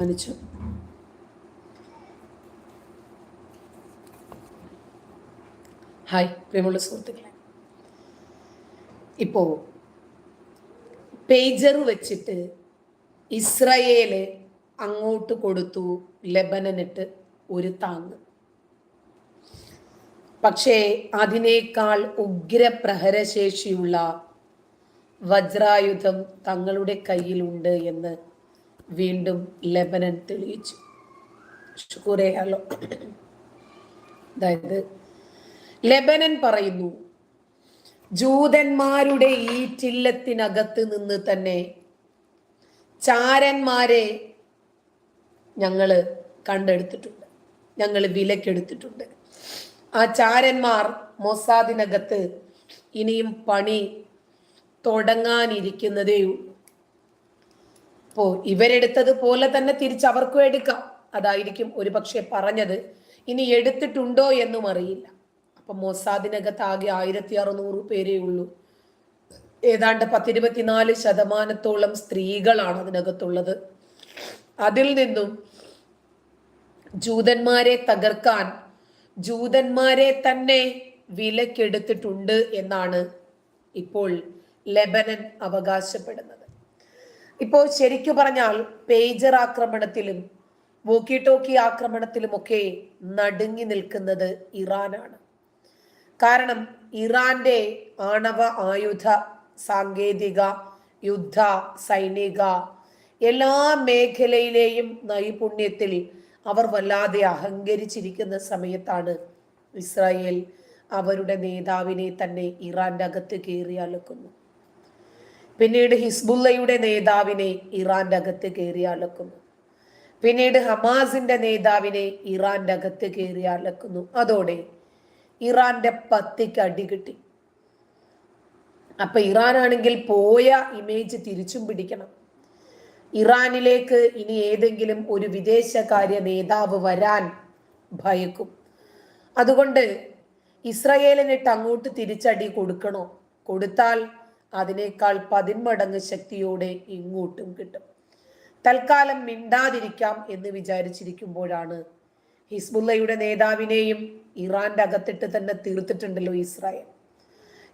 കാണിച്ചു ഹായ് പ്രിയമുള്ള സുഹൃത്തുക്കളെ. ഇപ്പോൾ പേജർ വെച്ചിട്ട് ഇസ്രയേൽ അങ്ങോട്ട് കൊടുത്തു ലെബനനിട്ട് ഒരു താങ്ങ്. പക്ഷേ അതിനേക്കാൾ ഉഗ്രപ്രഹരശേഷിയുള്ള വജ്രായുധം തങ്ങളുടെ കയ്യിലുണ്ട് എന്ന് വീണ്ടും ലെബനൻ തെളിയിച്ചു. ഹലോ. അതായത് ലെബനൻ പറയുന്നു ജൂതന്മാരുടെ ഈ ചില്ലത്തിനകത്ത് നിന്ന് തന്നെ ചാരന്മാരെ ഞങ്ങൾ കണ്ടെടുത്തിട്ടുണ്ട്. ഞങ്ങൾ വിലക്കെടുത്തിട്ടുണ്ട്. ആ ചാരന്മാർ മൊസാദിനകത്ത് ഇനിയും പണി തുടങ്ങാനിരിക്കുന്നതേ അപ്പോ ഇവരെടുത്തത് പോലെ തന്നെ തിരിച്ച് അവർക്കും എടുക്കാം. അതായിരിക്കും ഒരു പക്ഷെ പറഞ്ഞത്. ഇനി എടുത്തിട്ടുണ്ടോ എന്നും അറിയില്ല. അപ്പൊ മൊസാദിനകത്ത് ആകെ ആയിരത്തി അറുന്നൂറ് പേരേ ഉള്ളൂ. ഏതാണ്ട് പത്തിരുപത്തിനാല് ശതമാനത്തോളം സ്ത്രീകളാണ് അതിനകത്തുള്ളത്. അതിൽ നിന്നും ജൂതന്മാരെ തകർക്കാൻ ജൂതന്മാരെ തന്നെ വിലക്കെടുത്തിട്ടുണ്ട് എന്നാണ് ഇപ്പോൾ ലെബനൻ അവകാശപ്പെടുന്നത്. ഇപ്പോൾ ശരിക്കു പറഞ്ഞാൽ പേജർ ആക്രമണത്തിലും വോക്കി ടോക്കി ആക്രമണത്തിലുമൊക്കെ നടുങ്ങി നിൽക്കുന്നത് ഇറാനാണ്. കാരണം ഇറാന്റെ ആണവ ആയുധ സാങ്കേതിക യുദ്ധ സൈനിക എല്ലാ മേഖലയിലെയും നൈപുണ്യത്തിൽ അവർ വല്ലാതെ അഹങ്കരിച്ചിരിക്കുന്ന സമയത്താണ് ഇസ്രായേൽ അവരുടെ നേതാവിനെ തന്നെ ഇറാന്റെ അകത്ത് കയറി അലക്കുന്നു. പിന്നീട് ഹിസ്ബുല്ലയുടെ നേതാവിനെ ഇറാന്റെ അകത്ത് കയറി അലക്കുന്നു. പിന്നീട് ഹമാസിന്റെ നേതാവിനെ ഇറാന്റെ അകത്ത് കയറി അലക്കുന്നു. അതോടെ ഇറാന്റെ പത്തിക്ക് അടി കിട്ടി. അപ്പൊ ഇറാനാണെങ്കിൽ പോയ ഇമേജ് തിരിച്ചും പിടിക്കണം. ഇറാനിലേക്ക് ഇനി ഏതെങ്കിലും ഒരു വിദേശകാര്യ നേതാവ് വരാൻ ഭയക്കും. അതുകൊണ്ട് ഇസ്രയേലിനിട്ട് അങ്ങോട്ട് തിരിച്ചടി കൊടുക്കണോ? കൊടുത്താൽ അതിനേക്കാൾ പതിന്മടങ്ങ് ശക്തിയോടെ ഇങ്ങോട്ടും കിട്ടും. തൽക്കാലം മിണ്ടാതിരിക്കാം എന്ന് വിചാരിച്ചിരിക്കുമ്പോഴാണ് ഹിസ്ബുല്ലയുടെ നേതാവിനെയും ഇറാന്റെ അകത്തിട്ട് തന്നെ തീർത്തിട്ടുണ്ടല്ലോ ഇസ്രായേൽ.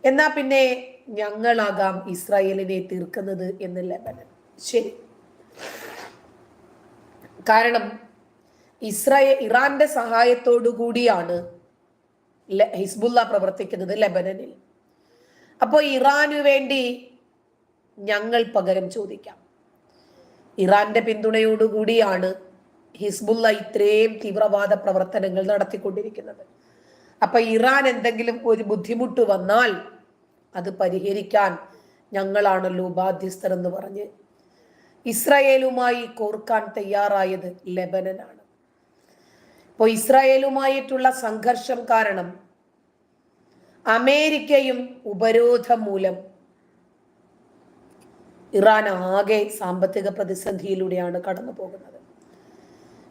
എന്നാ പിന്നെ ഞങ്ങളാകാം ഇസ്രായേലിനെ തീർക്കുന്നത് എന്ന് ലെബനൻ. ശരി. കാരണം ഇസ്രായേൽ ഇറാന്റെ സഹായത്തോടു കൂടിയാണ് ഹിസ്ബുല്ല പ്രവർത്തിക്കുന്നത് ലെബനനിൽ. അപ്പോൾ ഇറാനു വേണ്ടി ഞങ്ങൾ പകരം ചോദിക്കാം. ഇറാന്റെ പിന്തുണയോടുകൂടിയാണ് ഹിസ്ബുള്ള ഇത്രയും തീവ്രവാദ പ്രവർത്തനങ്ങൾ നടത്തിക്കൊണ്ടിരിക്കുന്നത്. അപ്പൊ ഇറാൻ എന്തെങ്കിലും ഒരു ബുദ്ധിമുട്ട് വന്നാൽ അത് പരിഹരിക്കാൻ ഞങ്ങളാണല്ലോ ബാധ്യസ്ഥർ എന്ന് പറഞ്ഞ് ഇസ്രായേലുമായി കോർക്കാൻ തയ്യാറായത് ലെബനനാണ്. ഇപ്പോൾ ഇസ്രായേലുമായിട്ടുള്ള സംഘർഷം കാരണം അമേരിക്കയും ഉപരോധം മൂലം ഇറാൻ ആകെ സാമ്പത്തിക പ്രതിസന്ധിയിലൂടെയാണ് കടന്നു പോകുന്നത്.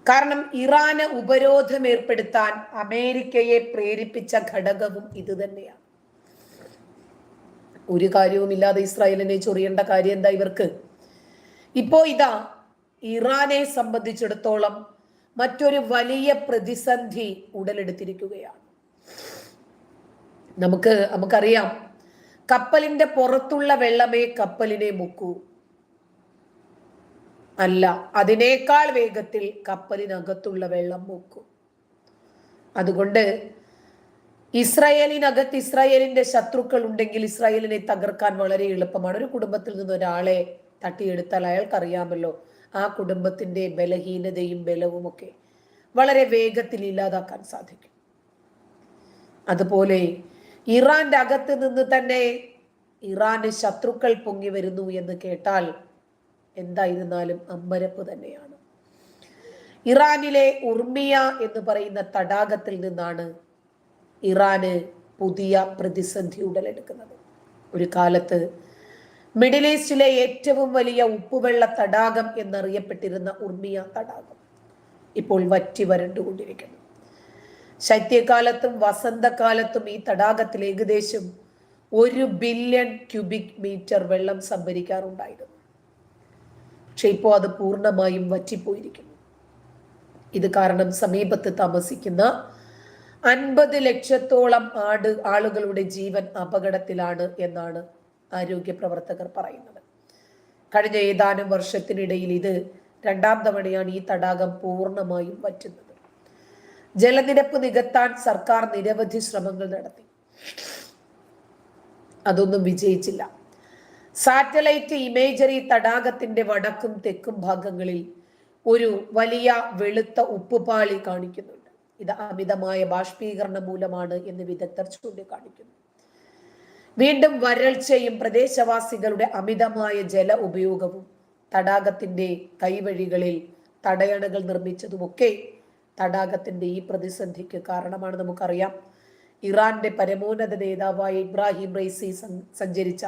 കാരണം ഇറാന് ഉപരോധം ഏർപ്പെടുത്താൻ അമേരിക്കയെ പ്രേരിപ്പിച്ച ഘടകവും ഇത് തന്നെയാണ്. ഒരു കാര്യവുമില്ലാതെ ഇസ്രായേലിനെ ചൊറിയേണ്ട കാര്യം എന്താ ഇവർക്ക്? ഇപ്പോ ഇതാ ഇറാനെ സംബന്ധിച്ചിടത്തോളം മറ്റൊരു വലിയ പ്രതിസന്ധി ഉടലെടുത്തിരിക്കുകയാണ്. നമുക്ക് നമുക്കറിയാം. കപ്പലിന്റെ പുറത്തുള്ള വെള്ളമേ കപ്പലിനെ മുക്കൂ. അല്ല അതിനേക്കാൾ വേഗത്തിൽ കപ്പലിനകത്തുള്ള വെള്ളം മുക്കും. അതുകൊണ്ട് ഇസ്രായേലിനകത്ത് ഇസ്രായേലിന്റെ ശത്രുക്കൾ ഉണ്ടെങ്കിൽ ഇസ്രായേലിനെ തകർക്കാൻ വളരെ എളുപ്പമാണ്. ഒരു കുടുംബത്തിൽ നിന്ന് ഒരാളെ തട്ടിയെടുത്താൽ അയാൾക്കറിയാമല്ലോ ആ കുടുംബത്തിന്റെ ബലഹീനതയും ബലവും ഒക്കെ വളരെ വേഗത്തിൽ ഇല്ലാതാക്കാൻ സാധിക്കും. അതുപോലെ ഇറാന്റെ അകത്ത് നിന്ന് തന്നെ ഇറാന് ശത്രുക്കൾ പൊങ്ങി വരുന്നു എന്ന് കേട്ടാൽ എന്തായിരുന്നാലും അമ്പരപ്പ് തന്നെയാണ്. ഇറാനിലെ ഉർമിയ എന്ന് പറയുന്ന തടാകത്തിൽ നിന്നാണ് ഇറാന് പുതിയ പ്രതിസന്ധി ഉടലെടുക്കുന്നത്. ഒരു കാലത്ത് മിഡിൽ ഈസ്റ്റിലെ ഏറ്റവും വലിയ ഉപ്പുവെള്ള തടാകം എന്നറിയപ്പെട്ടിരുന്ന ഉർമിയ തടാകം ഇപ്പോൾ വറ്റി വരണ്ടുകൊണ്ടിരിക്കുന്നു. ശൈത്യകാലത്തും വസന്തകാലത്തും ഈ തടാകത്തിൽ ഏകദേശം ഒരു ബില്യൺ ക്യൂബിക് മീറ്റർ വെള്ളം സംഭരിക്കാറുണ്ടായിരുന്നു. പക്ഷെ ഇപ്പോൾ അത് പൂർണമായും വറ്റിപ്പോയിരിക്കുന്നു. ഇത് കാരണം സമീപത്ത് താമസിക്കുന്ന അൻപത് ലക്ഷത്തോളം ആട് ആളുകളുടെ ജീവൻ അപകടത്തിലാണ് എന്നാണ് ആരോഗ്യ പ്രവർത്തകർ പറയുന്നത്. കഴിഞ്ഞ ഏതാനും വർഷത്തിനിടയിൽ ഇത് രണ്ടാം തവണയാണ് ഈ തടാകം പൂർണമായും വറ്റുന്നത്. ജലനിരപ്പ് നികത്താൻ സർക്കാർ നിരവധി ശ്രമങ്ങൾ നടത്തി. അതൊന്നും വിജയിച്ചില്ല. സാറ്റലൈറ്റ് ഇമേജറി തടാകത്തിന്റെ വടക്കും തെക്കും ഭാഗങ്ങളിൽ ഒരു വലിയ വെളുത്ത ഉപ്പുപാളി കാണിക്കുന്നുണ്ട്. ഇത് അമിതമായ ബാഷ്പീകരണം മൂലമാണ് എന്ന് വിദഗ്ധർ ചൂണ്ടിക്കാണിക്കുന്നു. വീണ്ടും വരൾച്ചയും പ്രദേശവാസികളുടെ അമിതമായ ജല ഉപയോഗവും തടാകത്തിന്റെ കൈവഴികളിൽ തടയണകൾ നിർമ്മിച്ചതുമൊക്കെ തടാകത്തിന്റെ ഈ പ്രതിസന്ധിക്ക് കാരണമാണ് നമുക്കറിയാം. ഇറാന്റെ പരമോന്നത നേതാവായ ഇബ്രാഹിം റൈസി സഞ്ചരിച്ച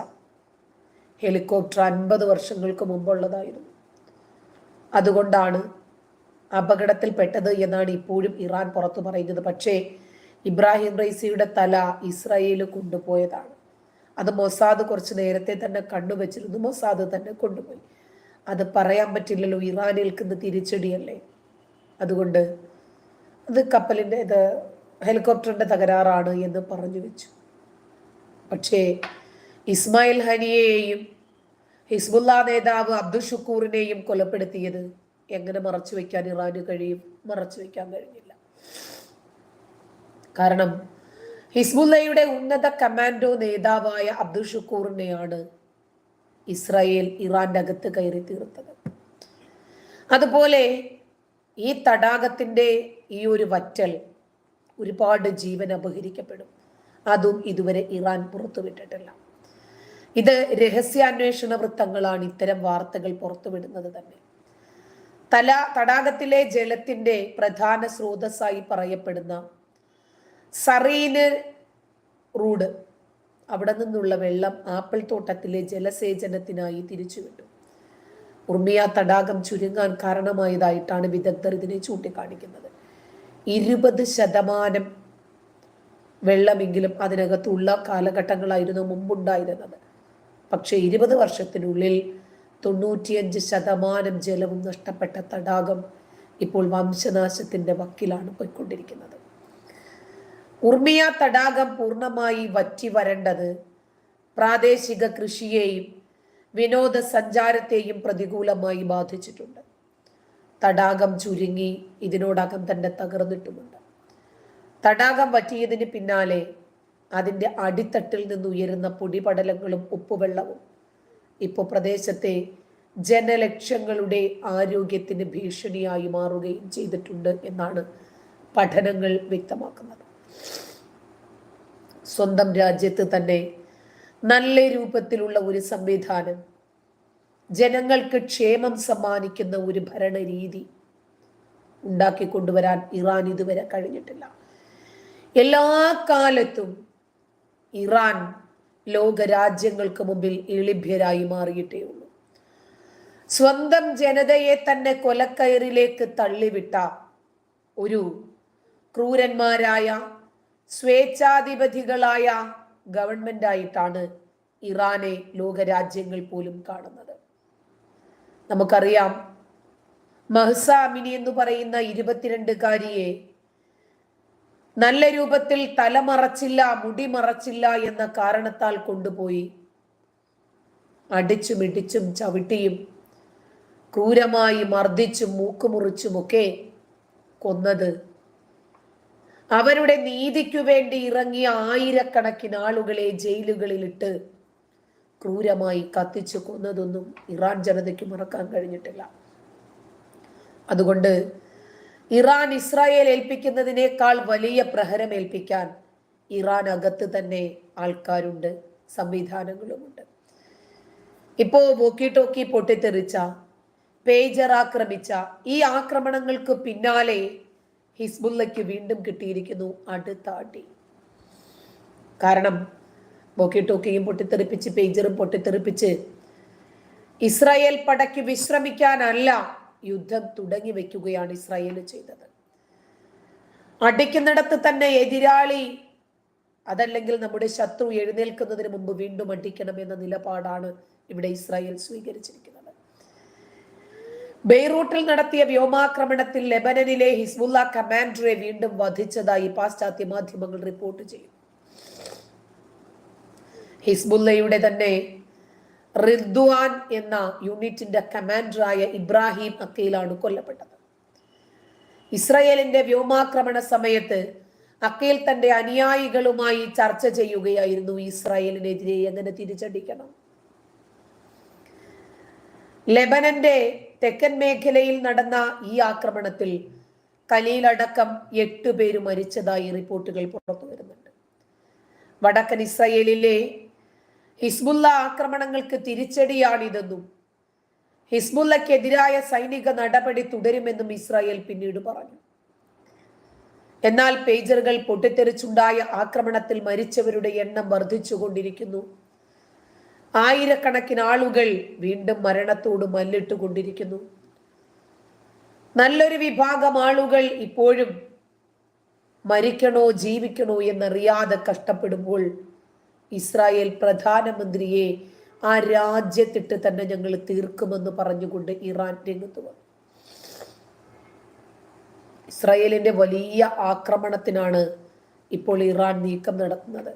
ഹെലികോപ്റ്റർ അൻപത് വർഷങ്ങൾക്ക് മുമ്പുള്ളതായിരുന്നു. അതുകൊണ്ടാണ് അപകടത്തിൽപ്പെട്ടത് എന്നാണ് ഇപ്പോഴും ഇറാൻ പുറത്തു പറയുന്നത്. പക്ഷേ ഇബ്രാഹിം റൈസിയുടെ തല ഇസ്രായേൽ കൊണ്ടുപോയതാണ്. അത് മൊസാദ് കുറച്ച് നേരത്തെ തന്നെ കണ്ടുവച്ചിരുന്നു മൊസാദ് തന്നെ കൊണ്ടുപോയി. അത് പറയാൻ പറ്റില്ലല്ലോ ഇറാനേൽക്കുന്ന തിരിച്ചടിയല്ലേ? അതുകൊണ്ട് അത് കപ്പലിന്റെ ഇത് ഹെലികോപ്റ്ററിന്റെ തകരാറാണ് എന്ന് പറഞ്ഞു വെച്ചു. പക്ഷേ ഇസ്മായിൽ ഹനിയെയും ഹിസ്ബുല്ല നേതാവ് അബ്ദുൽ ഷുക്കൂറിനെയും കൊലപ്പെടുത്തിയത് എങ്ങനെ മറച്ചു വെക്കാൻ ഇറാന് കഴിയും? മറച്ചു വെക്കാൻ കഴിഞ്ഞില്ല. കാരണം ഹിസ്ബുല്ലയുടെ ഉന്നത കമാൻഡോ നേതാവായ അബ്ദുൽ ഷുക്കൂറിനെയാണ് ഇസ്രായേൽ ഇറാന്റെ അകത്ത് കയറി തീർത്തത്. അതുപോലെ ഈ തടാകത്തിന്റെ ഈ ഒരു വറ്റൽ ഒരുപാട് ജീവൻ അപഹരിക്കപ്പെടും. അതും ഇതുവരെ ഇറാൻ പുറത്തുവിട്ടിട്ടില്ല. ഇത് രഹസ്യാന്വേഷണ വൃത്തങ്ങളാണ് ഇത്തരം വാർത്തകൾ പുറത്തുവിടുന്നത് തന്നെ. തല തടാകത്തിലെ ജലത്തിന്റെ പ്രധാന സ്രോതസ്സായി പറയപ്പെടുന്ന സറീന് റൂഡ് അവിടെ നിന്നുള്ള വെള്ളം ആപ്പിൾ തോട്ടത്തിലെ ജലസേചനത്തിനായി തിരിച്ചുവിട്ടു. ഉർമിയ തടാകം ചുരുങ്ങാൻ കാരണമായതായിട്ടാണ് വിദഗ്ധർ ഇതിനെ ചൂണ്ടിക്കാണിക്കുന്നത്. ഇരുപത് ശതമാനം വെള്ളമെങ്കിലും അതിനകത്തുള്ള കാലഘട്ടങ്ങളായിരുന്നു മുമ്പുണ്ടായിരുന്നത്. പക്ഷേ ഇരുപത് വർഷത്തിനുള്ളിൽ തൊണ്ണൂറ്റിയഞ്ച് ശതമാനം ജലവും നഷ്ടപ്പെട്ട തടാകം ഇപ്പോൾ വംശനാശത്തിന്റെ വക്കിലാണ് പോയിക്കൊണ്ടിരിക്കുന്നത്. ഉർമിയ തടാകം പൂർണമായി വറ്റി വരേണ്ടത് പ്രാദേശിക കൃഷിയെയും വിനോദസഞ്ചാരത്തെയും പ്രതികൂലമായി ബാധിച്ചിട്ടുണ്ട്. തടാകം ചുരുങ്ങി ഇതിനോടകം തന്നെ തകർന്നിട്ടുമുണ്ട്. തടാകം പറ്റിയതിന് പിന്നാലെ അതിന്റെ അടിത്തട്ടിൽ നിന്ന് ഉയരുന്ന പൊടിപടലങ്ങളും ഉപ്പുവെള്ളവും ഇപ്പോൾ പ്രദേശത്തെ ജനലക്ഷങ്ങളുടെ ആരോഗ്യത്തിന് ഭീഷണിയായി മാറുകയും ചെയ്തിട്ടുണ്ട് എന്നാണ് പഠനങ്ങൾ വ്യക്തമാക്കുന്നത്. സ്വന്തം രാജ്യത്ത് തന്നെ നല്ല രൂപത്തിലുള്ള ഒരു സംവിധാനം ജനങ്ങൾക്ക് ക്ഷേമം സമ്മാനിക്കുന്ന ഒരു ഭരണരീതി ഉണ്ടാക്കിക്കൊണ്ടുവരാൻ ഇറാൻ ഇതുവരെ കഴിഞ്ഞിട്ടില്ല. എല്ലാ കാലത്തും ഇറാൻ ലോക രാജ്യങ്ങൾക്ക് മുമ്പിൽ എളിഭ്യരായി മാറിയിട്ടേ ഉള്ളൂ. സ്വന്തം ജനതയെ തന്നെ കൊലക്കയറിലേക്ക് തള്ളിവിട്ട ഒരു ക്രൂരന്മാരായ സ്വേച്ഛാധിപതികളായ ഗവൺമെന്റായിട്ടാണ് ഇറാനെ ലോകരാജ്യങ്ങൾ പോലും കാണുന്നത്. നമുക്കറിയാം. മഹസാമിനി എന്ന് പറയുന്ന ഇരുപത്തിരണ്ടുകാരിയെ നല്ല രൂപത്തിൽ തലമറച്ചില്ല മുടി മറച്ചില്ല എന്ന കാരണത്താൽ കൊണ്ടുപോയി. അടിച്ചും ഇടിച്ചും ചവിട്ടിയും ക്രൂരമായി മർദ്ദിച്ചും മൂക്കുമുറിച്ചുമൊക്കെ കൊന്നത്. അവരുടെ നീതിക്കു വേണ്ടി ഇറങ്ങിയ ആയിരക്കണക്കിന് ആളുകളെ ജയിലുകളിലിട്ട് ക്രൂരമായി കത്തിച്ചു കൊന്നതൊന്നും ഇറാൻ ജനതയ്ക്ക് മറക്കാൻ കഴിഞ്ഞിട്ടില്ല. അതുകൊണ്ട് ഇറാൻ ഇസ്രായേൽ ഏൽപ്പിക്കുന്നതിനേക്കാൾ വലിയ പ്രഹരം ഏൽപ്പിക്കാൻ ഇറാൻ അകത്ത് തന്നെ ആൾക്കാരുണ്ട് സംവിധാനങ്ങളുമുണ്ട്. ഇപ്പോ വോക്കി ടോക്കി പൊട്ടിത്തെറിച്ച പേജർ ആക്രമിച്ച ഈ ആക്രമണങ്ങൾക്ക് പിന്നാലെ ഹിസ്ബുല്ലയ്ക്ക് വീണ്ടും കിട്ടിയിരിക്കുന്നു അടുത്ത അടി കാരണം വോക്കി ടോക്കിയും പൊട്ടിത്തെറിപ്പിച്ച് പേജറും പൊട്ടിത്തെറിപ്പിച്ച്. ഇസ്രായേൽ പടയ്ക്ക് വിശ്രമിക്കാനല്ല യുദ്ധം തുടങ്ങി വെക്കുകയാണ് ഇസ്രായേൽ ചെയ്തത്. അടിക്കുന്നിടത്ത് തന്നെ എതിരാളി അതല്ലെങ്കിൽ നമ്മുടെ ശത്രു എഴുന്നേൽക്കുന്നതിന് മുമ്പ് വീണ്ടും അടിക്കണം എന്ന നിലപാടാണ് ഇവിടെ ഇസ്രായേൽ സ്വീകരിച്ചിരിക്കുന്നത്. ബെയ്റൂട്ടിൽ നടത്തിയ വ്യോമാക്രമണത്തിൽ ലെബനനിലെ ഹിസ്ബുല്ല കമാൻഡറെ വീണ്ടും വധിച്ചതായി പാശ്ചാത്യ മാധ്യമങ്ങൾ റിപ്പോർട്ട് ചെയ്തു ഹിസ്ബുല്ലയുടെ തന്നെ റിദ്വാൻ എന്ന യൂണിറ്റിന്റെ കമാൻഡറായ ഇബ്രാഹിം അക്കയിലാണ് കൊല്ലപ്പെട്ടത്. ഇസ്രയേലിന്റെ വ്യോമാക്രമണ സമയത്ത് അക്കയിൽ തന്റെ അനുയായികളുമായി ചർച്ച ചെയ്യുകയായിരുന്നു ഇസ്രായേലിനെതിരെ. എങ്ങനെ തിരിച്ചടിക്കണം? ലെബനന്റെ തെക്കൻ മേഖലയിൽ നടന്ന ഈ ആക്രമണത്തിൽ കലയിലടക്കം എട്ട് പേര് മരിച്ചതായി റിപ്പോർട്ടുകൾ പുറത്തു വരുന്നുണ്ട് വടക്കൻ ഇസ്രയേലിലെ ഹിസ്ബുല്ല ആക്രമണങ്ങൾക്ക് തിരിച്ചടിയാണിതെന്നും ഹിസ്ബുല്ലക്കെതിരായ സൈനിക നടപടി തുടരുമെന്നും ഇസ്രായേൽ പിന്നീട് പറഞ്ഞു. എന്നാൽ പേജറുകൾ പൊട്ടിത്തെറിച്ചുണ്ടായ ആക്രമണത്തിൽ മരിച്ചവരുടെ എണ്ണം വർദ്ധിച്ചുകൊണ്ടിരിക്കുന്നു. ആയിരക്കണക്കിന് ആളുകൾ വീണ്ടും മരണത്തോട് മല്ലിട്ടുകൊണ്ടിരിക്കുന്നു. നല്ലൊരു വിഭാഗം ആളുകൾ ഇപ്പോഴും മരിക്കണോ ജീവിക്കണോ എന്നറിയാതെ കഷ്ടപ്പെടുമ്പോൾ ഇസ്രായേൽ പ്രധാനമന്ത്രിയെ ആ രാജ്യത്തിട്ട് തന്നെ ഞങ്ങൾ തീർക്കുമെന്ന് പറഞ്ഞുകൊണ്ട് ഇറാൻ രംഗത്ത് വന്നു. ഇസ്രായേലിന്റെ വലിയ ആക്രമണത്തിനാണ് ഇപ്പോൾ ഇറാൻ നീക്കം നടത്തുന്നത്.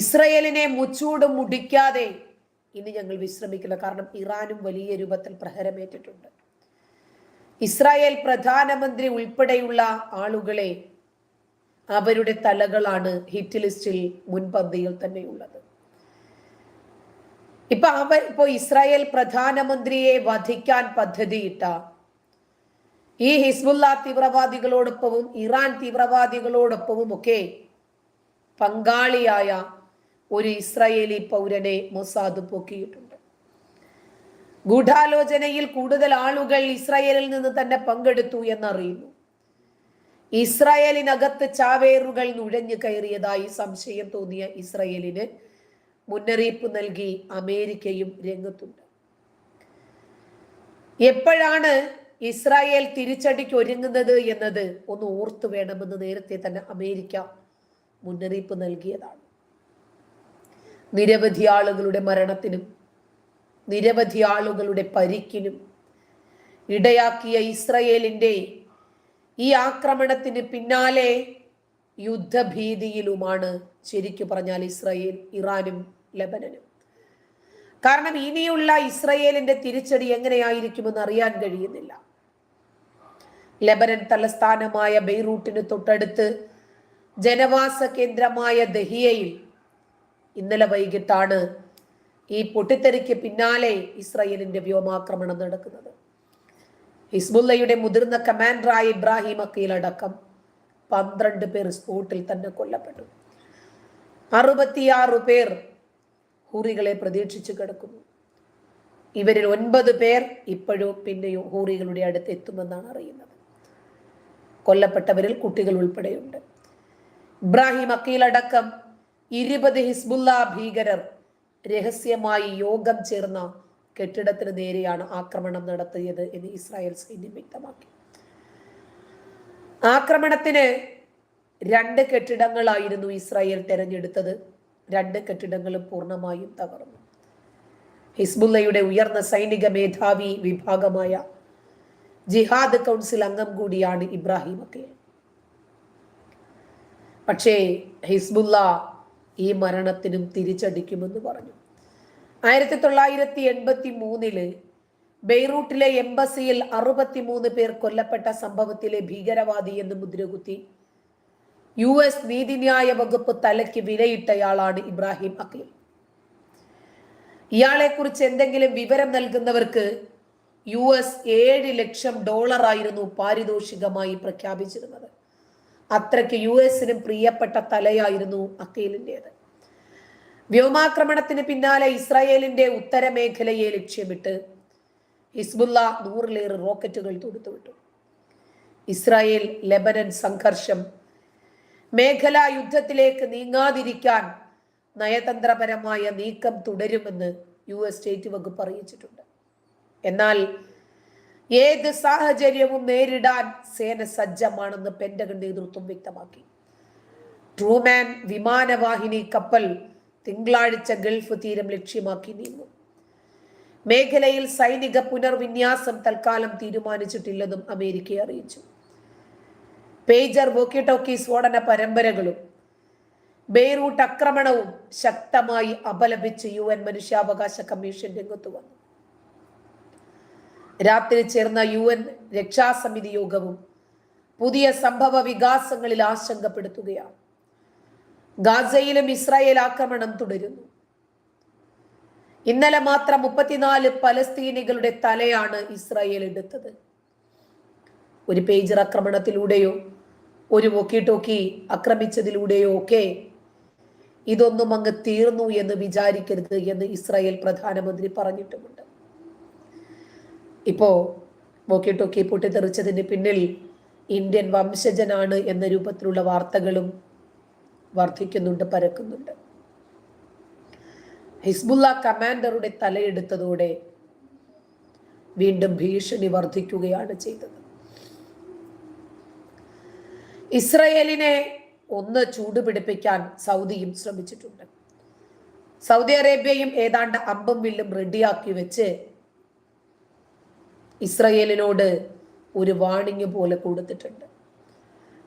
ഇസ്രയേലിനെ മുച്ചൂട് മുടിക്കാതെ ഇനി ഞങ്ങൾ വിശ്രമിക്കില്ല. കാരണം ഇറാനും വലിയ രൂപത്തിൽ പ്രഹരമേറ്റിട്ടുണ്ട്. ഇസ്രായേൽ പ്രധാനമന്ത്രി ഉൾപ്പെടെയുള്ള ആളുകളെ അവരുടെ തലകളാണ് ഹിറ്റ് ലിസ്റ്റിൽ മുൻപന്തിയിൽ തന്നെയുള്ളത്. ഇപ്പൊ അവർ ഇപ്പോ ഇസ്രായേൽ പ്രധാനമന്ത്രിയെ വധിക്കാൻ പദ്ധതിയിട്ട ഈ ഹിസ്ബുല്ല തീവ്രവാദികളോടൊപ്പവും ഇറാൻ തീവ്രവാദികളോടൊപ്പവും ഒക്കെ പങ്കാളിയായ ഒരു ഇസ്രായേലി പൗരനെ മൊസാദ് പൊക്കിയിട്ടുണ്ട്. ഗൂഢാലോചനയിൽ കൂടുതൽ ആളുകൾ ഇസ്രായേലിൽ നിന്ന് തന്നെ പങ്കെടുത്തു എന്നറിയുന്നു. ഇസ്രായേലിനകത്ത് ചാവേറുകൾ നുഴഞ്ഞു കയറിയതായി സംശയം തോന്നിയ ഇസ്രായേലിന് മുന്നറിയിപ്പ് നൽകി അമേരിക്കയും രംഗത്തുണ്ട്. എപ്പോഴാണ് ഇസ്രായേൽ തിരിച്ചടിക്ക് ഒരുങ്ങുന്നത് എന്നത് ഒന്ന് ഓർത്തു വേണമെന്ന് നേരത്തെ തന്നെ അമേരിക്ക മുന്നറിയിപ്പ് നൽകിയതാണ്. നിരവധി ആളുകളുടെ മരണത്തിനും നിരവധി ആളുകളുടെ പരിക്കിനും ഇടയാക്കിയ ഇസ്രയേലിന്റെ ഈ ആക്രമണത്തിന് പിന്നാലെ യുദ്ധഭീതിയിലുമാണ് ശരിക്കു പറഞ്ഞാൽ ഇസ്രയേൽ ഇറാനും ലബനനും. കാരണം ഇനിയുള്ള ഇസ്രയേലിന്റെ തിരിച്ചടി എങ്ങനെയായിരിക്കുമെന്ന് അറിയാൻ കഴിയുന്നില്ല. ലബനൻ തലസ്ഥാനമായ ബെയ്റൂട്ടിന് തൊട്ടടുത്ത് ജനവാസ കേന്ദ്രമായ ദഹിയയിൽ ഇന്നലെ വൈകിട്ടാണ് ഈ പൊട്ടിത്തെറിക്ക് പിന്നാലെ ഇസ്രയേലിന്റെ വ്യോമാക്രമണം നടക്കുന്നത്. ഹിസ്ബുല്ലയുടെ മുതിർന്ന കമാൻഡറായ ഇബ്രാഹിം അക്കീലടക്കം പന്ത്രണ്ട് പേർ സ്പോട്ടിൽ തന്നെ കൊല്ലപ്പെട്ടു. അറുപത്തിയാറ് പേർ ഹൂറികളെ പ്രതീക്ഷിച്ചു കിടക്കുന്നു. ഇവരിൽ ഒൻപത് പേർ ഇപ്പോഴും പിന്നെയും ഹൂറികളുടെ അടുത്ത് എത്തുമെന്നാണ് അറിയുന്നത്. കൊല്ലപ്പെട്ടവരിൽ കുട്ടികൾ ഉൾപ്പെടെയുണ്ട്. ഇബ്രാഹിം അക്കീലടക്കം ഇരുപത് ഹിസ്ബുല്ല ഭീകരർ രഹസ്യമായി യോഗം ചേർന്ന കെട്ടിടത്തിന് നേരെയാണ് ആക്രമണം നടത്തിയത് എന്ന് ഇസ്രായേൽ സൈന്യം വ്യക്തമാക്കി. ആക്രമണത്തിന് രണ്ട് കെട്ടിടങ്ങളായിരുന്നു ഇസ്രായേൽ തെരഞ്ഞെടുത്തത്. രണ്ട് കെട്ടിടങ്ങളും പൂർണമായും തകർന്നു. ഹിസ്ബുല്ലയുടെ ഉയർന്ന സൈനിക മേധാവി വിഭാഗമായ ജിഹാദ് കൗൺസിൽ അംഗം കൂടിയാണ് ഇബ്രാഹിം ഒക്കെ. പക്ഷേ ഹിസ്ബുല്ല ഈ മരണത്തിനും തിരിച്ചടിക്കുമെന്ന് പറഞ്ഞു. ആയിരത്തി തൊള്ളായിരത്തി എൺപത്തി മൂന്നിൽ ബെയ്റൂട്ടിലെ എംബസിയിൽ അറുപത്തിമൂന്ന് പേർ കൊല്ലപ്പെട്ട സംഭവത്തിലെ ഭീകരവാദി എന്ന് മുദ്രകുത്തി. യു എസ് നീതിന്യായ വകുപ്പ് തലയ്ക്ക് വിലയിട്ടയാളാണ് ഇബ്രാഹിം അഖിൽ. ഇയാളെ കുറിച്ച് എന്തെങ്കിലും വിവരം നൽകുന്നവർക്ക് യു എസ് ഏഴ് ലക്ഷം ഡോളർ ആയിരുന്നു പാരിതോഷികമായി പ്രഖ്യാപിച്ചിരുന്നത്. അത്രയ്ക്ക് യു എസിനും പ്രിയപ്പെട്ട തലയായിരുന്നു അക്കീലിന്റെത് വ്യോമാക്രമണത്തിന് പിന്നാലെ ഇസ്രായേലിന്റെ ഉത്തരമേഖലയെ ലക്ഷ്യമിട്ട് ഹിസ്ബുല്ല നൂറിലേറെ റോക്കറ്റുകൾ തൊടുത്തുവിട്ടു. ഇസ്രായേൽ ലെബനൻ സംഘർഷം മേഖലാ യുദ്ധത്തിലേക്ക് നീങ്ങാതിരിക്കാൻ നയതന്ത്രപരമായ നീക്കം തുടരുമെന്ന് യു എസ് സ്റ്റേറ്റ് വകുപ്പ് അറിയിച്ചിട്ടുണ്ട്. എന്നാൽ ഏത് സാഹചര്യവും നേരിടാൻ സേന സജ്ജമാണെന്ന് പെന്റഗൺ നേതൃത്വം വ്യക്തമാക്കി. ട്രൂമാൻ വിമാനവാഹിനി കപ്പൽ തിങ്കളാഴ്ച ഗൾഫ് തീരം ലക്ഷ്യമാക്കി നീങ്ങും. മേഖലയിൽ സൈനിക പുനർവിന്യാസം തൽക്കാലം തീരുമാനിച്ചിട്ടില്ലെന്നും അമേരിക്ക അറിയിച്ചു. പേജർ വോക്കി ടോക്കി സ്ഫോടന പരമ്പരകളും ബെയ്റൂട്ട് ആക്രമണവും ശക്തമായി അപലപിച്ച് യു എൻ മനുഷ്യാവകാശ കമ്മീഷൻ രംഗത്ത് വന്നു. രാത്രി ചേർന്ന യു എൻ രക്ഷാസമിതി യോഗവും പുതിയ സംഭവ വികാസങ്ങളിൽ ആശങ്കപ്പെടുത്തുകയാണ്. ഗാസയിലും ഇസ്രായേൽ ആക്രമണം തുടരുന്നു. ഇന്നലെ മാത്രം മുപ്പത്തിനാല് പലസ്തീനികളുടെ തലയാണ് ഇസ്രായേൽ എടുത്തത്. ഒരു പേജർ ആക്രമണത്തിലൂടെയോ ഒരു വോക്കി ടോക്കി ആക്രമിച്ചതിലൂടെയോ ഒക്കെ ഇതൊന്നും അങ്ങ് തീർന്നു എന്ന് വിചാരിക്കരുത് എന്ന് ഇസ്രായേൽ പ്രധാനമന്ത്രി പറഞ്ഞിട്ടുമുണ്ട്. ഇപ്പോ വോക്കി ടോക്കി പൊട്ടിത്തെറിച്ചതിന് പിന്നിൽ ഇന്ത്യൻ വംശജനാണ് എന്ന രൂപത്തിലുള്ള വാർത്തകളും വർദ്ധിക്കുന്നുണ്ട് പരക്കുന്നുണ്ട്. ഹിസ്ബുള്ള കമാൻഡറുടെ തലയെടുത്തതോടെ വീണ്ടും ഭീഷണി വർദ്ധിക്കുകയാണ് ചെയ്തത്. ഇസ്രയേലിനെ ഒന്ന് ചൂടുപിടിപ്പിക്കാൻ സൗദിയും ശ്രമിച്ചിട്ടുണ്ട്. സൗദി അറേബ്യയും ഏതാണ്ട് അമ്പും വില്ലും റെഡിയാക്കി വെച്ച് ഇസ്രയേലിനോട് ഒരു വാണിംഗ് പോലെ കൊടുത്തിട്ടുണ്ട്.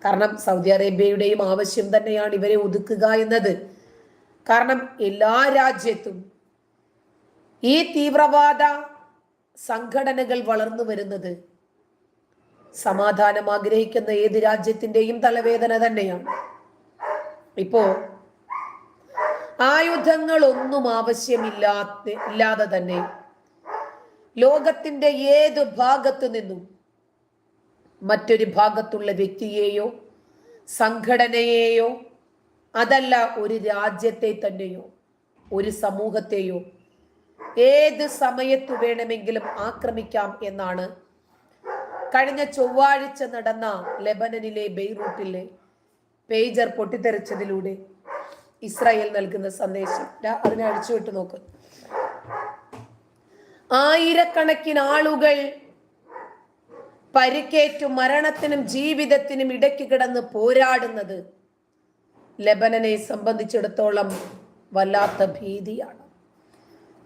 കാരണം സൗദി അറേബ്യയുടെയും ആവശ്യം തന്നെയാണ് ഇവരെ ഒതുക്കുക എന്നത്. കാരണം എല്ലാ രാജ്യത്തും ഈ തീവ്രവാദ സംഘടനകൾ വളർന്നു വരുന്നത് സമാധാനം ആഗ്രഹിക്കുന്ന ഏത് രാജ്യത്തിന്റെയും തലവേദന തന്നെയാണ്. ഇപ്പോ ആയുധങ്ങളൊന്നും ആവശ്യമില്ലാത്ത ഇല്ലാതെ തന്നെ ലോകത്തിന്റെ ഏത് ഭാഗത്തു നിന്നും മറ്റൊരു ഭാഗത്തുള്ള വ്യക്തിയെയോ സംഘടനയെയോ അതല്ല ഒരു രാജ്യത്തെ തന്നെയോ ഒരു സമൂഹത്തെയോ ഏത് സമയത്തു വേണമെങ്കിലും ആക്രമിക്കാം എന്നാണ് കഴിഞ്ഞ ചൊവ്വാഴ്ച നടന്ന ലെബനനിലെ ബെയ്റൂട്ടിലെ പേജർ പൊട്ടിത്തെറിച്ചതിലൂടെ ഇസ്രായേൽ നൽകുന്ന സന്ദേശം. അതിനെ അഴിച്ചുവിട്ട് നോക്ക്. ആയിരക്കണക്കിന് ആളുകൾ പരിക്കേറ്റു മരണത്തിനും ജീവിതത്തിനും ഇടയ്ക്ക് കിടന്ന് പോരാടുന്നത് ലബനനെ സംബന്ധിച്ചിടത്തോളം വല്ലാത്ത ഭീതിയാണ്.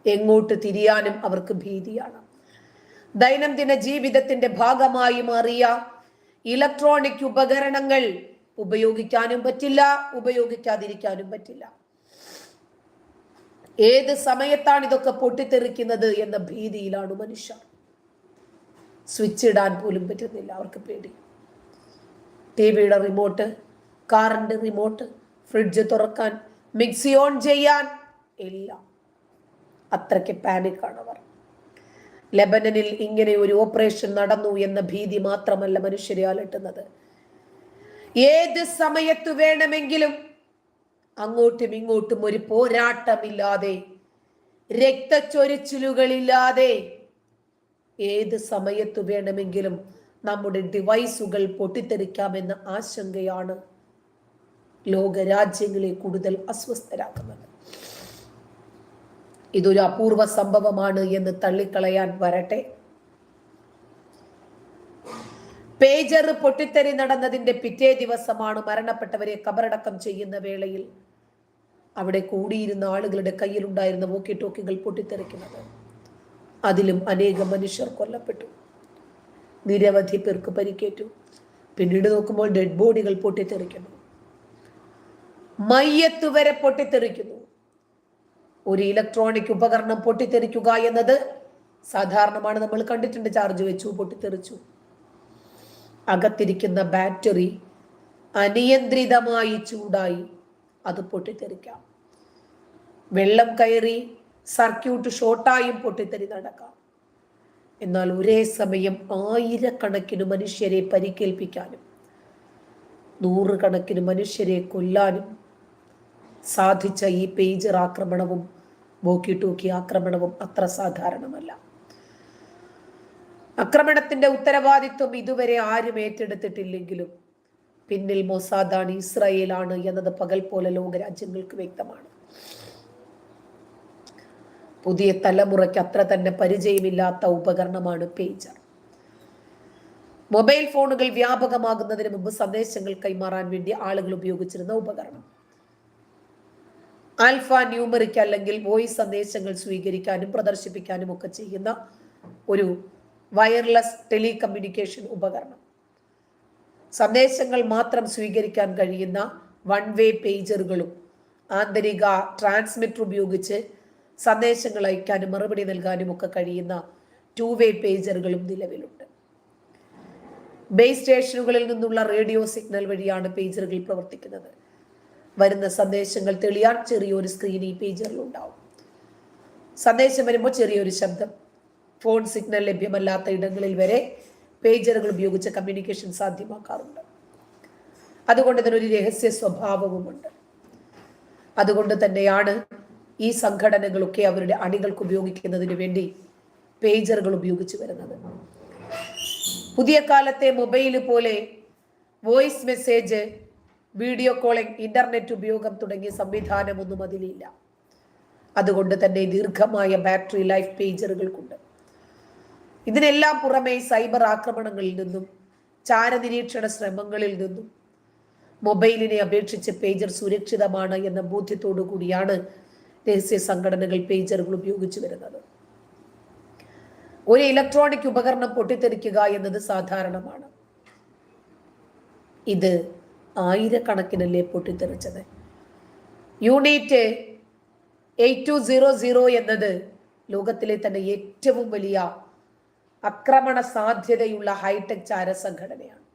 എങ്ങോട്ട് തിരിയാനും അവർക്ക് ഭീതിയാണ്. ദൈനംദിന ജീവിതത്തിന്റെ ഭാഗമായി മാറിയ ഇലക്ട്രോണിക് ഉപകരണങ്ങൾ ഉപയോഗിക്കാനും പറ്റില്ല ഉപയോഗിക്കാതിരിക്കാനും പറ്റില്ല. ഏത് സമയത്താണ് ഇതൊക്കെ പൊട്ടിത്തെറിക്കുന്നത് എന്ന ഭീതിയിലാണ് മനുഷ്യർ. സ്വിച്ച് ഇടാൻ പോലും പറ്റുന്നില്ല അവർക്ക് പേടി. ടി വിയുടെ റിമോട്ട് കാറിന്റെ റിമോട്ട് ഫ്രിഡ്ജ് തുറക്കാൻ മിക്സി ഓൺ ചെയ്യാൻ എല്ലാം അത്രയ്ക്ക് പാനിക്കാണ് അവർ. ലെബനനിൽ ഇങ്ങനെ ഒരു ഓപ്പറേഷൻ നടന്നു എന്ന ഭീതി മാത്രമല്ല മനുഷ്യരെ അലട്ടുന്നത്. ഏത് സമയത്ത് വേണമെങ്കിലും അങ്ങോട്ടും ഇങ്ങോട്ടും ഒരു പോരാട്ടമില്ലാതെ രക്തച്ചൊരിച്ചിലുകളില്ലാതെ ഏത് സമയത്ത് വേണമെങ്കിലും നമ്മുടെ ഡിവൈസുകൾ പൊട്ടിത്തെറിക്കാമെന്ന ആശങ്കയാണ് ലോകരാജ്യങ്ങളെ കൂടുതൽ അസ്വസ്ഥരാക്കുന്നത്. ഇതൊരു അപൂർവ സംഭവമാണ് എന്ന് തള്ളിക്കളയാൻ വരട്ടെ. പേജർ പൊട്ടിത്തെറി നടന്നതിന്റെ പിറ്റേ ദിവസമാണ് മരണപ്പെട്ടവരെ കബറടക്കം ചെയ്യുന്ന വേളയിൽ അവിടെ കൂടിയിരുന്ന ആളുകളുടെ കയ്യിലുണ്ടായിരുന്ന വോക്കി ടോക്കികൾ പൊട്ടിത്തെറിക്കുന്നത്. അതിലും അനേകം മനുഷ്യർ കൊല്ലപ്പെട്ടു. നിരവധി പേർക്ക് പരിക്കേറ്റു. പിന്നീട് നോക്കുമ്പോൾ ഡെഡ് ബോഡികൾ പൊട്ടിത്തെറിക്കുന്നു. മയ്യത്ത് വരെ പൊട്ടിത്തെറിക്കുന്നു. ഒരു ഇലക്ട്രോണിക് ഉപകരണം പൊട്ടിത്തെറിക്കുക എന്നത് സാധാരണമാണ്. നമ്മൾ കണ്ടിട്ടുണ്ട് ചാർജ് വെച്ചു പൊട്ടിത്തെറിച്ചു. അകത്തിരിക്കുന്ന ബാറ്ററി അനിയന്ത്രിതമായി ചൂടായി. അത് പൊട്ടിത്തെറിക്കാം. വെള്ളം കയറി സർക്യൂട്ട് ഷോർട്ടായും പൊട്ടിത്തെറി നടക്കാം. എന്നാൽ ഒരേ സമയം ആയിരക്കണക്കിന് മനുഷ്യരെ പരിക്കേൽപ്പിക്കാനും നൂറുകണക്കിന് മനുഷ്യരെ കൊല്ലാനും സാധിച്ച ഈ പേജർ ആക്രമണവും ബോക്കി ടോക്കി ആക്രമണവും അത്ര സാധാരണമല്ല. ആക്രമണത്തിന്റെ ഉത്തരവാദിത്വം ഇതുവരെ ആരും ഏറ്റെടുത്തിട്ടില്ലെങ്കിലും പിന്നിൽ മൊസാദാണ് ഇസ്രായേലാണ് എന്നത് പകൽ പോലെ ലോകരാജ്യങ്ങൾക്ക് വ്യക്തമാണ്. പുതിയ തലമുറയ്ക്ക് അത്ര തന്നെ പരിചയമില്ലാത്ത ഉപകരണമാണ് പേജർ മൊബൈൽ ഫോണുകൾ വ്യാപകമാകുന്നതിന് മുമ്പ് സന്ദേശങ്ങൾ കൈമാറാൻ വേണ്ടി ആളുകൾ ഉപയോഗിച്ചിരുന്ന ഉപകരണം. ആൽഫ ന്യൂമറിക് അല്ലെങ്കിൽ വോയിസ് സന്ദേശങ്ങൾ സ്വീകരിക്കാനും പ്രദർശിപ്പിക്കാനും ഒക്കെ ചെയ്യുന്ന ഒരു വയർലെസ് ടെലികമ്മ്യൂണിക്കേഷൻ ഉപകരണം. സന്ദേശങ്ങൾ മാത്രം സ്വീകരിക്കാൻ കഴിയുന്ന വൺ വേ പേജറുകളും ആന്തരിക ട്രാൻസ്മിറ്റർ ഉപയോഗിച്ച് സന്ദേശങ്ങൾ അയക്കാനും മറുപടി നൽകാനും ഒക്കെ കഴിയുന്ന ടു വേ പേജറുകളും നിലവിലുണ്ട്. ബേസ് സ്റ്റേഷനുകളിൽ നിന്നുള്ള റേഡിയോ സിഗ്നൽ വഴിയാണ് പേജറുകൾ പ്രവർത്തിക്കുന്നത്. വരുന്ന സന്ദേശങ്ങൾ തെളിയാൻ ചെറിയൊരു സ്ക്രീൻ ഈ പേജറിൽ ഉണ്ടാവും. സന്ദേശം വരുമ്പോൾ ചെറിയൊരു ശബ്ദം. ഫോൺ സിഗ്നൽ ലഭ്യമല്ലാത്ത ഇടങ്ങളിൽ വരെ പേജറുകൾ ഉപയോഗിച്ച് കമ്മ്യൂണിക്കേഷൻ സാധ്യമാക്കാറുണ്ട്. അതുകൊണ്ട് ഇതിനൊരു രഹസ്യ സ്വഭാവവുമുണ്ട്. അതുകൊണ്ട് തന്നെയാണ് ഈ സംഘടനകളൊക്കെ അവരുടെ അണികൾക്ക് ഉപയോഗിക്കുന്നതിന് വേണ്ടി പേജറുകൾ ഉപയോഗിച്ച് വരുന്നത്. പുതിയ കാലത്തെ മൊബൈൽ പോലെ voice message video calling internet ഉപയോഗം തുടങ്ങിയ സംവിധാനമൊന്നും അതിലില്ല. അതുകൊണ്ട് തന്നെ ദീർഘമായ ബാറ്ററി ലൈഫ് പേജറുകൾക്കുണ്ട്. ഇതിനെല്ലാം പുറമെ സൈബർ ആക്രമണങ്ങളിൽ നിന്നും ചാരനിരീക്ഷണ ശ്രമങ്ങളിൽ നിന്നും മൊബൈലിനെ അപേക്ഷിച്ച് പേജർ സുരക്ഷിതമാണ് എന്ന ബോധ്യത്തോടു കൂടിയാണ് രഹസ്യ സംഘടനകൾ പേജറുകൾ ഉപയോഗിച്ചു വരുന്നത്. ഒരു ഇലക്ട്രോണിക് ഉപകരണം പൊട്ടിത്തെറിക്കുക എന്നത് സാധാരണമാണ്. ഇത് ആയിരക്കണക്കിനല്ലേ പൊട്ടിത്തെറിച്ചത്? Unit eight two zero zero എന്നത് ലോകത്തിലെ തന്നെ ഏറ്റവും വലിയ ആക്രമണ സാധ്യതയുള്ള ഹൈടെക് ചാര സംഘടനയാണ്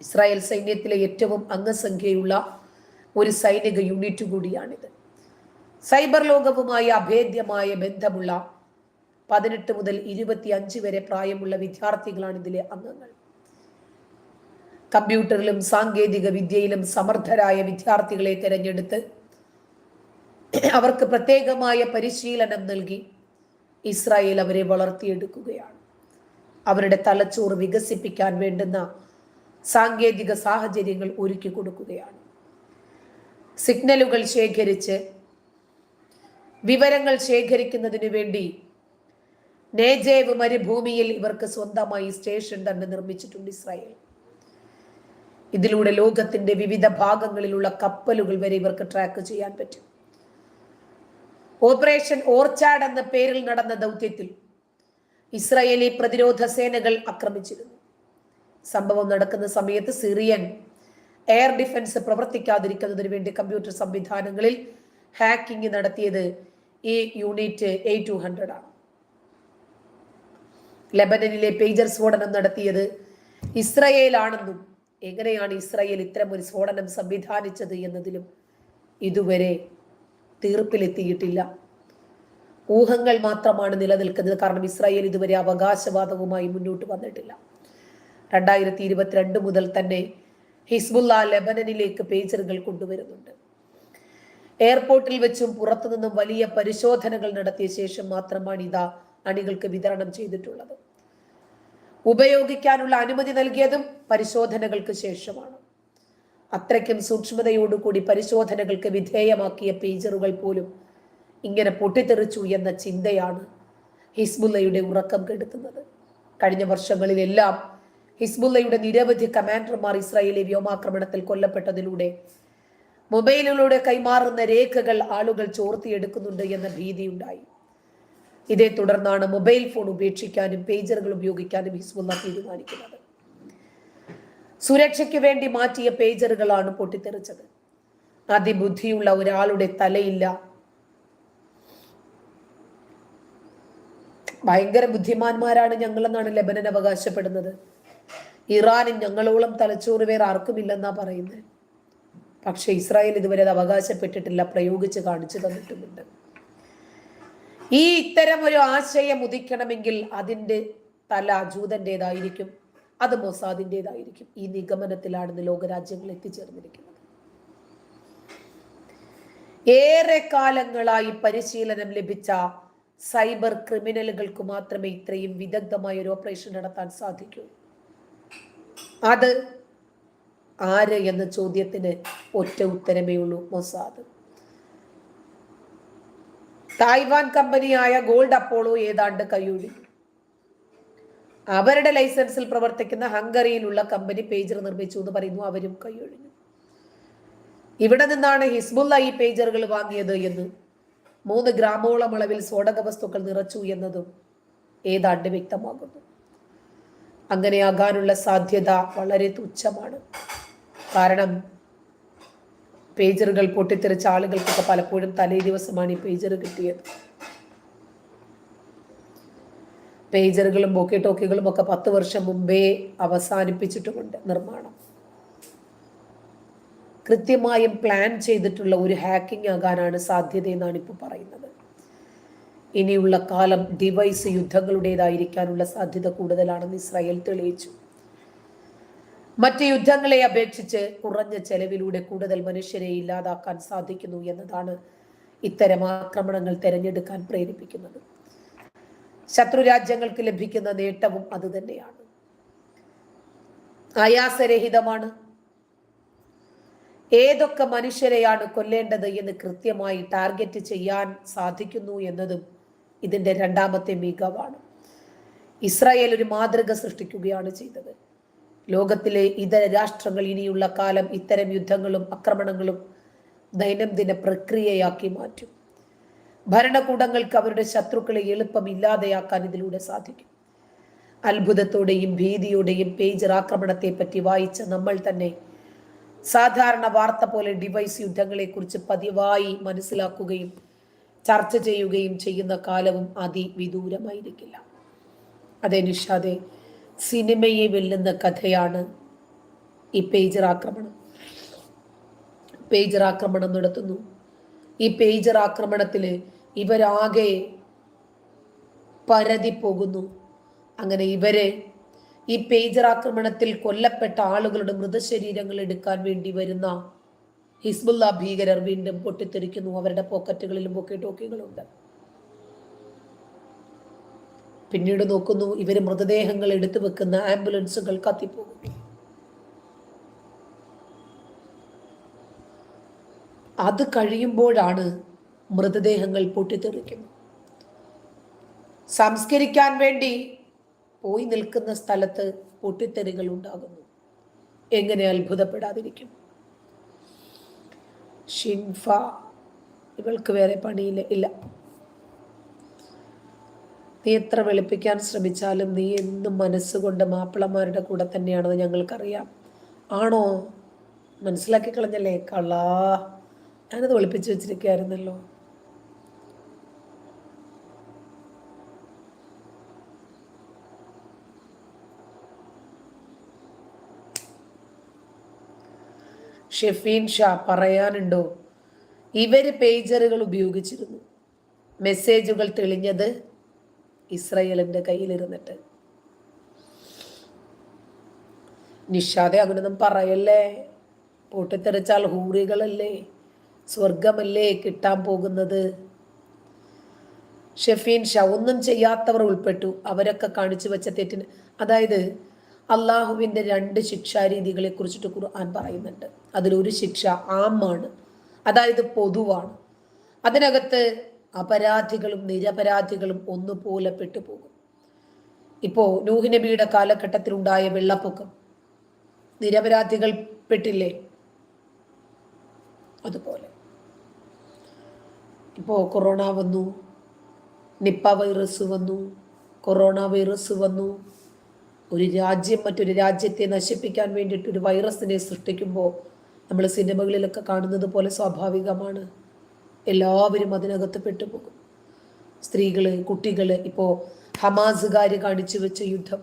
ഇസ്രായേൽ സൈന്യത്തിലെ ഏറ്റവും അംഗസംഖ്യയുള്ള ഒരു സൈനിക യൂണിറ്റ് കൂടിയാണിത്. സൈബർ ലോകവുമായി അഭേദ്യമായ ബന്ധമുള്ള പതിനെട്ട് മുതൽ ഇരുപത്തി അഞ്ച് വരെ പ്രായമുള്ള വിദ്യാർത്ഥികളാണ് ഇതിലെ അംഗങ്ങൾ. കമ്പ്യൂട്ടറിലും സാങ്കേതിക വിദ്യയിലും സമർത്ഥരായ വിദ്യാർത്ഥികളെ തിരഞ്ഞെടുത്ത് അവർക്ക് പ്രത്യേകമായ പരിശീലനം നൽകി ഇസ്രായേൽ അവരെ വളർത്തിയെടുക്കുകയാണ്. അവരുടെ തലച്ചോറ് വികസിപ്പിക്കാൻ വേണ്ടുന്ന സാങ്കേതിക സാഹചര്യങ്ങൾ ഒരുക്കി കൊടുക്കുകയാണ്. സിഗ്നലുകൾ ശേഖരിച്ച് വിവരങ്ങൾ ശേഖരിക്കുന്നതിനു വേണ്ടി നേജേവ് മരുഭൂമിയിൽ ഇവർക്ക് സ്വന്തമായി സ്റ്റേഷൻ തന്നെ നിർമ്മിച്ചിട്ടുണ്ട് ഇസ്രായേൽ. ഇതിലൂടെ ലോകത്തിന്റെ വിവിധ ഭാഗങ്ങളിലുള്ള കപ്പലുകൾ വരെ ഇവർക്ക് ട്രാക്ക് ചെയ്യാൻ പറ്റും. ഓപ്പറേഷൻ ഓർച്ചാഡ് എന്ന പേരിൽ നടന്ന ദൗത്യത്തിൽ ഇസ്രായേലി പ്രതിരോധ സേനകൾ ആക്രമിച്ചിരുന്നു. സംഭവം നടക്കുന്ന സമയത്ത് സിറിയൻ എയർ ഡിഫൻസ് പ്രവർത്തിക്കാതിരിക്കുന്നതിന് വേണ്ടി കമ്പ്യൂട്ടർ സംവിധാനങ്ങളിൽ ഹാക്കിംഗ് നടത്തിയത് ഈ യൂണിറ്റ് എ ടു ഹൺഡ്രഡ് ആണ്. ലെബനനിലെ പേജർ സ്ഫോടനം നടത്തിയത് ഇസ്രയേൽ ആണെന്നും എങ്ങനെയാണ് ഇസ്രയേൽ ഇത്തരം ഒരു സ്ഫോടനം സംവിധാനിച്ചത് എന്നതിലും ഇതുവരെ തീർപ്പിലെത്തിയിട്ടില്ല. ഊഹങ്ങൾ മാത്രമാണ് നിലനിൽക്കുന്നത്. കാരണം ഇസ്രായേൽ ഇതുവരെ അവകാശവാദവുമായി മുന്നോട്ട് വന്നിട്ടില്ല. രണ്ടായിരത്തി ഇരുപത്തിരണ്ട് മുതൽ തന്നെ ഹിസ്ബുല്ല ലെബനനിലേക്ക് പേജറുകൾ കൊണ്ടുവരുന്നുണ്ട്. എയർപോർട്ടിൽ വെച്ചും പുറത്തു നിന്നും വലിയ പരിശോധനകൾ നടത്തിയ ശേഷം മാത്രമാണ് ഇതാ അണികൾക്ക് വിതരണം ചെയ്തിട്ടുള്ളത്. ഉപയോഗിക്കാനുള്ള അനുമതി നൽകിയതും പരിശോധനകൾക്ക് ശേഷമാണ്. അത്രയ്ക്കും സൂക്ഷ്മതയോടുകൂടി പരിശോധനകൾക്ക് വിധേയമാക്കിയ പേജറുകൾ പോലും ഇങ്ങനെ പൊട്ടിത്തെറിച്ചു എന്ന ചിന്തയാണ് ഹിസ്ബുല്ലയുടെ ഉറക്കം കെടുത്തുന്നത്. കഴിഞ്ഞ വർഷങ്ങളിലെല്ലാം ഹിസ്ബുല്ലയുടെ നിരവധി കമാൻഡർമാർ ഇസ്രായേലി വ്യോമാക്രമണത്തിൽ കൊല്ലപ്പെട്ടതിലൂടെ മൊബൈലിലൂടെ കൈമാറുന്ന രേഖകൾ ആളുകൾ ചോർത്തിയെടുക്കുന്നുണ്ട് എന്ന ഭീതിയുണ്ടായി. ഇതേ തുടർന്നാണ് മൊബൈൽ ഫോൺ ഉപേക്ഷിക്കാനും പേജറുകൾ ഉപയോഗിക്കാനും ഹിസ്ബുല്ല തീരുമാനിക്കുന്നത്. സുരക്ഷയ്ക്ക് വേണ്ടി മാറ്റിയ പേജറുകളാണ് പൊട്ടിത്തെറിച്ചത്. അതിബുദ്ധിയുള്ള ഒരാളുടെ തലയില്ല. ഭയങ്കര ബുദ്ധിമാന്മാരാണ് ഞങ്ങളെന്നാണ് ലബനൻ അവകാശപ്പെടുന്നത്. ഇറാനും ഞങ്ങളോളം തലച്ചോറ് വേറെ ആർക്കുമില്ലെന്നാ പറയുന്നത്. പക്ഷെ ഇസ്രായേൽ ഇതുവരെ അത് അവകാശപ്പെട്ടിട്ടില്ല പ്രയോഗിച്ച് കാണിച്ചു തന്നിട്ടുമുണ്ട്. ഈ ഇത്തരം ഒരു ആശയം ഉദിക്കണമെങ്കിൽ അതിന്റെ തല ജൂതന്റെതായിരിക്കും അത് മൊസാദിന്റെതായിരിക്കും. ഈ നിഗമനത്തിലാണ് ലോകരാജ്യങ്ങൾ എത്തിച്ചേർന്നിരിക്കുന്നത്. ഏറെ കാലങ്ങളായി പരിശീലനം ലഭിച്ച സൈബർ ക്രിമിനലുകൾക്ക് മാത്രമേ ഇത്രയും വിദഗ്ധമായ ഒരു ഓപ്പറേഷൻ നടത്താൻ സാധിക്കൂ. അത് ആര് എന്ന ചോദ്യത്തിന് ഒറ്റ ഉത്തരമേ ഉള്ളൂ മൊസാദ്. തായ്വാൻ കമ്പനിയായ ഗോൾഡ് അപ്പോളോ ഏതാണ്ട് കയ്യൂടി അവരുടെ ലൈസൻസിൽ പ്രവർത്തിക്കുന്ന ഹംഗറിയിലുള്ള കമ്പനി പേജർ നിർമ്മിച്ചു എന്ന് പറയുന്നു അവരും കൈയൊഴിഞ്ഞു ഇവിടെ നിന്നാണ് ഹിസ്ബുല്ല ഈ പേജറുകൾ വാങ്ങിയത് എന്ന് മൂന്ന് ഗ്രാമോളം അളവിൽ സ്ഫോടക വസ്തുക്കൾ നിറച്ചു എന്നതും ഏതാണ്ട് വ്യക്തമാകുന്നു. അങ്ങനെയാകാനുള്ള സാധ്യത വളരെ തുച്ഛമാണ്. കാരണം പേജറുകൾ പൊട്ടിത്തെറിച്ച ആളുകൾക്കൊക്കെ പലപ്പോഴും തലേ ദിവസമാണ് ഈ പേജർ കിട്ടിയത്. പേജറുകളും ബോക്കി ടോക്കികളും ഒക്കെ പത്ത് വർഷം മുമ്പേ അവസാനിപ്പിച്ചിട്ടുമുണ്ട് നിർമ്മാണം. കൃത്യമായും പ്ലാൻ ചെയ്തിട്ടുള്ള ഒരു ഹാക്കിംഗ് ആകാനാണ് സാധ്യത എന്നാണ് ഇപ്പോൾ പറയുന്നത്. ഇനിയുള്ള കാലം ഡിവൈസ് യുദ്ധങ്ങളുടേതായിരിക്കാനുള്ള സാധ്യത കൂടുതലാണെന്ന് ഇസ്രായേൽ തെളിയിച്ചു. മറ്റ് യുദ്ധങ്ങളെ അപേക്ഷിച്ച് കുറഞ്ഞ ചെലവിലൂടെ കൂടുതൽ മനുഷ്യരെ ഇല്ലാതാക്കാൻ സാധിക്കുന്നു എന്നതാണ് ഇത്തരം ആക്രമണങ്ങൾ തിരഞ്ഞെടുക്കാൻ പ്രേരിപ്പിക്കുന്നത്. ശത്രു രാജ്യങ്ങൾക്ക് ലഭിക്കുന്ന നേട്ടവും അതുതന്നെയാണ് ആയാസരഹിതമാണ്. ഏതൊക്കെ മനുഷ്യരെയാണ് കൊല്ലേണ്ടത് എന്ന് കൃത്യമായി ടാർഗറ്റ് ചെയ്യാൻ സാധിക്കുന്നു എന്നതും ഇതിന്റെ രണ്ടാമത്തെ മികവാണ്. ഇസ്രായേൽ ഒരു മാതൃക സൃഷ്ടിക്കുകയാണ് ചെയ്തത്. ലോകത്തിലെ ഇതര രാഷ്ട്രങ്ങൾ ഇനിയുള്ള കാലം ഇത്തരം യുദ്ധങ്ങളും ആക്രമണങ്ങളും ദൈനംദിന പ്രക്രിയയാക്കി മാറ്റും. ഭരണകൂടങ്ങൾക്ക് അവരുടെ ശത്രുക്കളെ എളുപ്പം ഇല്ലാതെയാക്കാൻ ഇതിലൂടെ സാധിക്കും. അത്ഭുതത്തോടെയും ഭീതിയോടെയും പേജർ ആക്രമണത്തെ പറ്റി വായിച്ച നമ്മൾ തന്നെ സാധാരണ വാർത്ത പോലെ ഡിവൈസ് യുദ്ധങ്ങളെക്കുറിച്ച് പതിവായി മനസ്സിലാക്കുകയും ചർച്ച ചെയ്യുകയും ചെയ്യുന്ന കാലവും അതിവിദൂരമായിരിക്കില്ല. അതേ സിനിമയെ വെല്ലുന്ന കഥയാണ് ഈ പേജർ ആക്രമണം പേജർ ആക്രമണം നടത്തുന്നു. ഈ പേജർ ആക്രമണത്തിൽ ഇവരാകെ പരതി പോകുന്നു അങ്ങനെ ഇവരെ ഈ പേജർ ആക്രമണത്തിൽ കൊല്ലപ്പെട്ട ആളുകളുടെ മൃതശരീരങ്ങൾ എടുക്കാൻ വേണ്ടി വരുന്ന ഹിസ്ബുല്ല ഭീകരർ വീണ്ടും പൊട്ടിത്തെറിക്കുന്നു. അവരുടെ പോക്കറ്റുകളിലും പൊക്കെ ടോക്കികളുണ്ട്. പിന്നീട് നോക്കുന്നു ഇവർ മൃതദേഹങ്ങൾ എടുത്തു വെക്കുന്ന ആംബുലൻസുകൾ കത്തിപ്പോകുന്നു. അത് കഴിയുമ്പോഴാണ് മൃതദേഹങ്ങൾ പൊട്ടിത്തെറിക്കുന്നത്. സംസ്കരിക്കാൻ വേണ്ടി പോയി നിൽക്കുന്ന സ്ഥലത്ത് പൊട്ടിത്തെറികൾ ഉണ്ടാകുന്നു. എങ്ങനെ അത്ഭുതപ്പെടാതിരിക്കും? ഷിൻഫ. ഇവൾക്ക് വേറെ പണിയില്ല ഇല്ല. നീ എത്ര വെളുപ്പിക്കാൻ ശ്രമിച്ചാലും നീ എന്നും മനസ്സുകൊണ്ട് മാപ്പിളമാരുടെ കൂടെ തന്നെയാണെന്ന് ഞങ്ങൾക്കറിയാം. ആണോ? മനസ്സിലാക്കി കളഞ്ഞല്ലേ? കള ഞാനത് ഒളിപ്പിച്ചു വെച്ചിരിക്കുകയായിരുന്നല്ലോ. ഷെഫീൻ ഷാ പറയാനുണ്ടോ? ഇവർ പേജറുകൾ ഉപയോഗിച്ചിരുന്നു. മെസ്സേജുകൾ തെളിഞ്ഞത് ഇസ്രയേലിന്റെ കയ്യിലിരുന്നിട്ട്. നിഷാദെ അങ്ങനൊന്നും പറയല്ലേ? പൊട്ടിത്തെറിച്ചാൽ ഹൂറികളല്ലേ? സ്വർഗമല്ലേ കിട്ടാൻ പോകുന്നത്? ഷെഫീൻ ഷാ ഒന്നും ചെയ്യാത്തവർ ഉൾപ്പെട്ടു. അവരൊക്കെ കാണിച്ചു വെച്ച തെറ്റിന്. അതായത് അള്ളാഹുവിന്റെ രണ്ട് ശിക്ഷാരീതികളെ കുറിച്ചിട്ട് ഖുർആൻ പറയുന്നുണ്ട്. അതിലൊരു ശിക്ഷ ആമാണ്. അതായത് പൊതുവാണ്. അതിനകത്ത് അപരാധികളും നിരപരാധികളും ഒന്നുപോലെ പെട്ടുപോകും. ഇപ്പോൾ നൂഹിനബിയുടെ കാലഘട്ടത്തിലുണ്ടായ വെള്ളപ്പൊക്കം. നിരപരാധികൾ പെട്ടില്ലേ? അതുപോലെ. ഇപ്പോൾ കൊറോണ വന്നു. നിപ്പ വൈറസ് വന്നു. കൊറോണ വൈറസ് വന്നു. ഒരു രാജ്യം മറ്റൊരു രാജ്യത്തെ നശിപ്പിക്കാൻ വേണ്ടിയിട്ട് ഒരു വൈറസിനെ സൃഷ്ടിക്കുമ്പോൾ നമ്മൾ സിനിമകളിലൊക്കെ കാണുന്നത് പോലെ സ്വാഭാവികമാണ്. എല്ലാവരും അതിനകത്ത് പെട്ടുപോകും. സ്ത്രീകൾ കുട്ടികൾ ഇപ്പോൾ ഹമാസുകാർ കാണിച്ചു വെച്ച യുദ്ധം.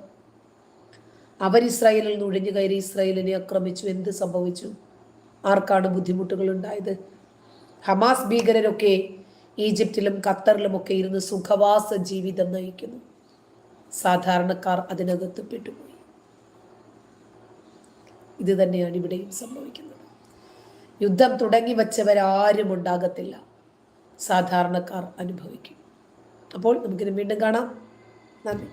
അവർ ഇസ്രായേലിൽ നുഴഞ്ഞു കയറി ഇസ്രായേലിനെ ആക്രമിച്ചു. എന്ത് സംഭവിച്ചു? ആർക്കാണ് ബുദ്ധിമുട്ടുകൾ ഉണ്ടായത്? ഹമാസ് ഭീകരരൊക്കെ ഈജിപ്തിലും ഖത്തറിലും ഒക്കെ ഇരുന്ന് സുഖവാസ ജീവിതം നയിക്കുന്നു. സാധാരണക്കാർ അതിനകത്ത് പെട്ടുപോയി. ഇത് തന്നെയാണ് ഇവിടെയും സംഭവിക്കുന്നത്. യുദ്ധം തുടങ്ങി വച്ചവരാരും ഉണ്ടാകത്തില്ല സാധാരണക്കാർ അനുഭവിക്കും. അപ്പോൾ നമുക്കിനി വീണ്ടും കാണാം. നന്ദി.